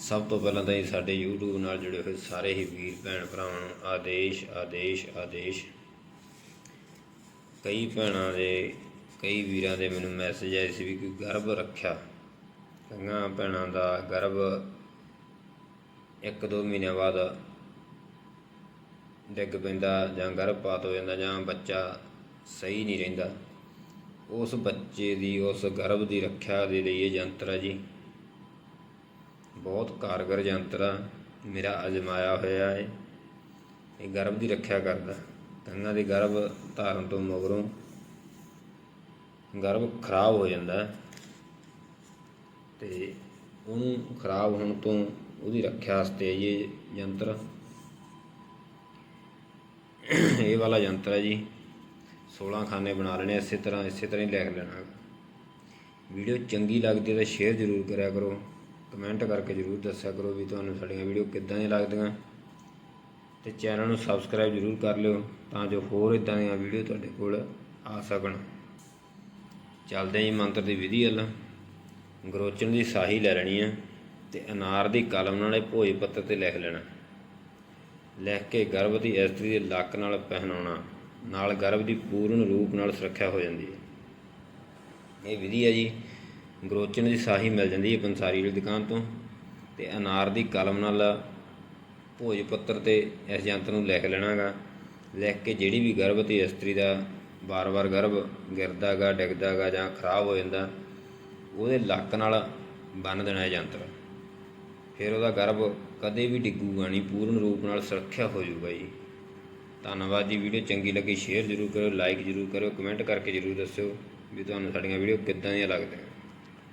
ਸਭ ਤੋਂ ਪਹਿਲਾਂ ਤਾਂ ਜੀ ਸਾਡੇ YouTube ਨਾਲ ਜੁੜੇ ਹੋਏ ਸਾਰੇ ਹੀ ਵੀਰ ਭੈਣ ਭਰਾਵਾਂ ਨੂੰ ਆਦੇਸ਼ ਆਦੇਸ਼ ਆਦੇਸ਼। ਕਈ ਭੈਣਾਂ ਦੇ, ਕਈ ਵੀਰਾਂ ਦੇ ਮੈਨੂੰ ਮੈਸੇਜ ਆਏ ਸੀ ਵੀ ਕੋਈ ਗਰਭ ਰੱਖਿਆ। ਕਈਆਂ ਭੈਣਾਂ ਦਾ ਗਰਭ ਇੱਕ ਦੋ ਮਹੀਨਿਆਂ ਬਾਅਦ ਡਿੱਗ ਪੈਂਦਾ ਜਾਂ ਗਰਭਪਾਤ ਹੋ ਜਾਂਦਾ ਜਾਂ ਬੱਚਾ ਸਹੀ ਨਹੀਂ ਰਹਿੰਦਾ। ਉਸ ਬੱਚੇ ਦੀ, ਉਸ ਗਰਭ ਦੀ ਰੱਖਿਆ ਦੇ ਲਈ ਇਹ ਯੰਤਰ ਹੈ ਜੀ। ਬਹੁਤ ਕਾਰਗਰ ਯੰਤਰ ਆ। ਮੇਰਾ ਅਜਮਾਇਆ ਹੋਇਆ ਹੈ ਇਹ ਗਰਭ ਦੀ ਰੱਖਿਆ ਕਰਦਾ। ਕੰਨਾਂ ਦੇ ਗਰਭ ਧਾਰਨ ਤੋਂ ਮਗਰੋਂ ਗਰਭ ਖਰਾਬ ਹੋ ਜਾਂਦਾ। ਹੈ ਤੇ ਉਹਨੂੰ ਖਰਾਬ ਹੋਣ ਤੋਂ ਉਹਦੀ ਰੱਖਿਆ ਵਾਸਤੇ ਇਹ ਯੰਤਰ। ਇਹ ਵਾਲਾ ਯੰਤਰ ਹੈ ਜੀ। 16 ਖਾਨੇ ਬਣਾ ਲੈਣੇ ਇਸੇ ਤਰ੍ਹਾਂ ਇਸੇ ਤਰ੍ਹਾਂ ਹੀ ਲਿਖ ਲੈਣਾ। ਵੀਡੀਓ ਚੰਗੀ ਲੱਗਦੀ ਹੈ ਤਾਂ ਸ਼ੇਅਰ ਜ਼ਰੂਰ ਕਰਿਆ ਕਰੋ। ਕਮੈਂਟ ਕਰਕੇ ਜ਼ਰੂਰ ਦੱਸਿਆ ਕਰੋ ਵੀ ਤੁਹਾਨੂੰ ਸਾਡੀਆਂ ਵੀਡੀਓ ਕਿੱਦਾਂ ਦੀਆਂ ਲੱਗਦੀਆਂ। ਤੇ ਚੈਨਲ ਨੂੰ ਸਬਸਕ੍ਰਾਈਬ ਜ਼ਰੂਰ ਕਰ ਲਿਓ ਤਾਂ ਜੋ ਹੋਰ ਇਦਾਂ ਦੀਆਂ ਵੀਡੀਓ ਤੁਹਾਡੇ ਕੋਲ ਆ ਸਕਣ। ਚੱਲਦੇ ਹਾਂ ਜੀ ਮੰਤਰ ਦੀ ਵਿਧੀ ਵੱਲ। ਗਰੋਚਨ ਦੀ ਸਾਹੀ ਲੈ ਲੈਣੀ ਹੈ ਤੇ ਅਨਾਰ ਦੀ ਕਲਮ ਨਾਲ ਇਹ ਭੋਜ ਪੱਤਰ ਤੇ ਲਿਖ ਲੈਣਾ। ਲਿਖ ਕੇ ਗਰਭ ਦੀ ਇਸਤਰੀ ਦੇ ਲੱਕ ਨਾਲ ਪਹਿਨਾਉਣਾ, ਨਾਲ ਗਰਭ ਦੀ ਪੂਰਨ ਰੂਪ ਨਾਲ ਸੁਰੱਖਿਆ ਹੋ ਜਾਂਦੀ ਹੈ। ਇਹ ਵਿਧੀ ਹੈ ਜੀ। ਗਰੋਚਨ ਦੀ ਸਾਹੀ ਮਿਲ ਜਾਂਦੀ ਹੈ ਪੰਸਾਰੀ ਵਾਲੀ ਦੁਕਾਨ ਤੋਂ ਤੇ ਅਨਾਰ ਦੀ ਕਲਮ ਨਾਲ ਭੋਜ ਪੱਤਰ ਤੇ ਇਸ ਯੰਤਰ ਨੂੰ ਲਿਖ ਲੈਣਾਗਾ। ਲਿਖ ਕੇ ਜਿਹੜੀ ਵੀ ਗਰਭਵਤੀ ਇਸਤਰੀ ਦਾ ਵਾਰ-ਵਾਰ ਗਰਭ ਗਿਰਦਾਗਾ, ਡਿੱਗਦਾਗਾ ਜਾਂ ਖਰਾਬ ਹੋ ਜਾਂਦਾ, ਉਹਦੇ ਲੱਕ ਨਾਲ ਬੰਨ ਦੇਣਾ ਇਹ ਯੰਤਰ ਫਿਰ ਉਹਦਾ ਗਰਭ ਕਦੇ ਵੀ ਡਿੱਗੂਗਾ ਨਹੀਂ, ਪੂਰਨ ਰੂਪ ਨਾਲ ਸੁਰੱਖਿਆ ਹੋ ਜਾਊਗਾ ਜੀ। ਧੰਨਵਾਦ ਜੀ, ਵੀਡੀਓ ਚੰਗੀ ਲੱਗੀ, ਸ਼ੇਅਰ ਜ਼ਰੂਰ ਕਰੋ ਲਾਈਕ ਜ਼ਰੂਰ ਕਰੋ ਕਮੈਂਟ ਕਰਕੇ ਜ਼ਰੂਰ ਦੱਸਿਓ ਵੀ ਤੁਹਾਨੂੰ ਸਾਡੀਆਂ ਵੀਡੀਓ ਕਿੱਦਾਂ ਦੀਆਂ ਲੱਗਦੀਆਂ।